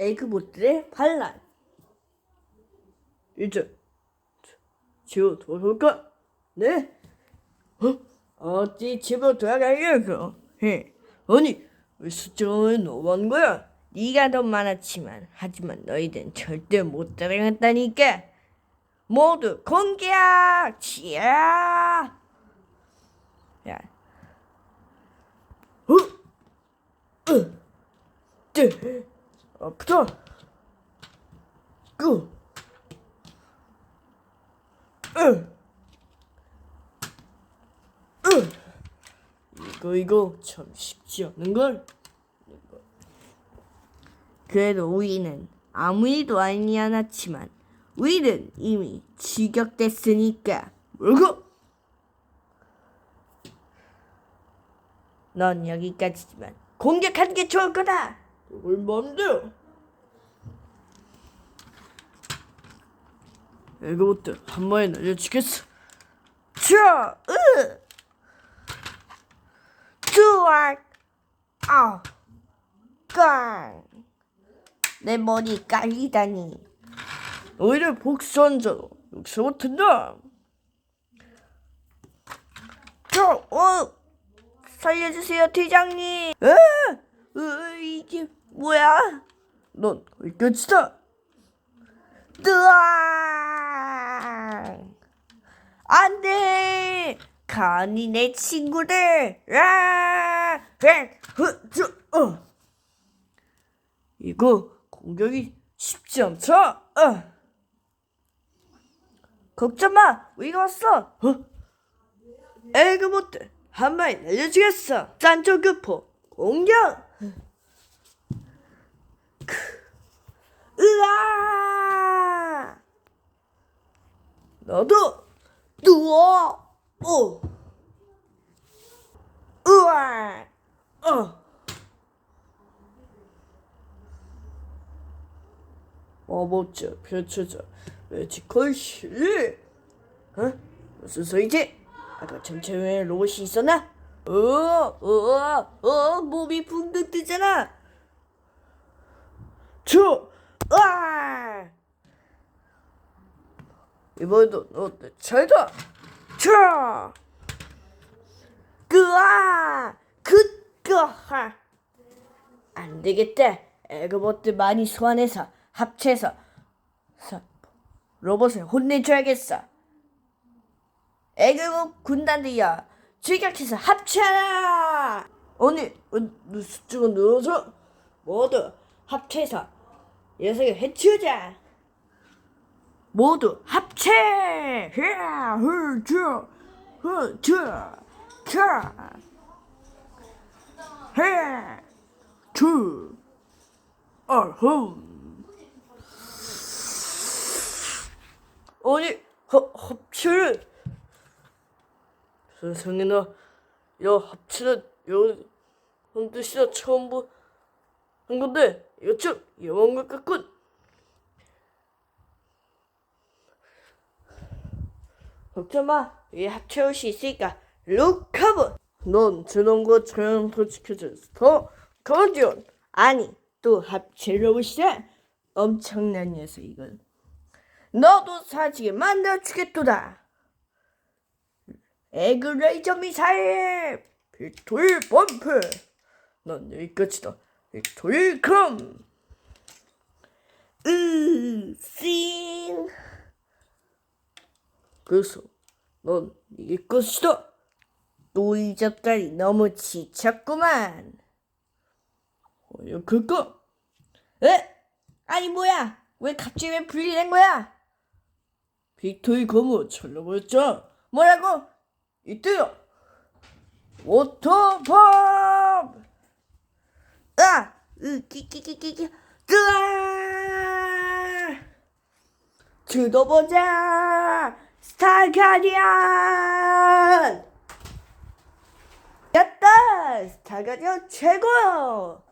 에그보트의 반란. 이제 집으로 돌아올까? 네? 어? 집으로 돌아가려고? 해. 아니, 왜 숫자가 너무한 거야? 네가 더 많았지만 하지만 너희들은 절대 못 따라갔다니까. 모두 공격! 치아! 야. 어? 으! 뜨! 아프다! 끄! 으! 으! 이거 이거 참 쉽지 않은걸? 그래도 우리는 아무 일도 아니 않았지만 우리는 이미 지격됐으니까 뭐고? 넌 여기까지지만 공격하는 게 좋을 거다. 뭘 맘대로. 이거부터 한 번에 날려주겠어. 자, 으, 좋아, 아, 깡. 내 머리 깔리다니. 오히려 복선자로 욕설 못한다. 저, 어, 살려주세요, 대장님. 에, 으, 뭐야? 넌 거기까지다. 뜨아! 안 돼! 간이 내 친구들! 아! 저! 어! 이거 공격이 쉽지 않다! 어! 걱정 마! 우리가 왔어! 어? 에그모트! 한 마리 날려주겠어! 짠조교포 공격! 으아! 너도 누워. 오. 으아. 어. 어버자 펼쳐자 매지컬 실리. 어? 무슨 소리지? 아까 전체에 로봇이 있었나? 어, 어, 어, 몸이 붕득 뜨잖아. 저, 아! 이번에도 너내 차례다. 자, 그아, 그거하. 안 되겠다. 에그버트 많이 소환해서 합체해서 서- 로봇을 혼내줘야겠어. 에그봇 군단들이야. 출격해서 합체하라. 어, 너 숫자가 늘어서 모두 합체해서 녀석을 해치우자. 모두 합체! 흐아, 흐, 쭈, 흐, 쭈, 쭈, 흐, 쭈, 어흠. 아니, 합, 합체를. 세상에 나, 야, 합체는, 여, 한 뜻이나 처음 보, 한 건데, 좀 영한 것 같군. 걱정 마. 이 합체할 수 있으니까 룩커브. 넌 저놈과 저형도 지켜줄 스터 거지온. 아니 또 합체 로봇이야. 엄청난 녀석 이건. 너도 사지게 만들어주겠도다. 에그레이저 미사일. 빅토일 범프. 넌 여기까지다. 빅토일 컴. 으, 씬. 그래서 넌 이길 것이다. 또 잊었다니 너무 지쳤구만. 어여 그거? 에? 아니 뭐야? 왜 갑자기 왜 분리된 거야? 빅토이 검을 철러버렸죠. 뭐라고? 이때요. 워터밤. 끼끼끼끼끼, 으아! 들어보자! 스타 가디언! 였다! 스타 가디언 최고!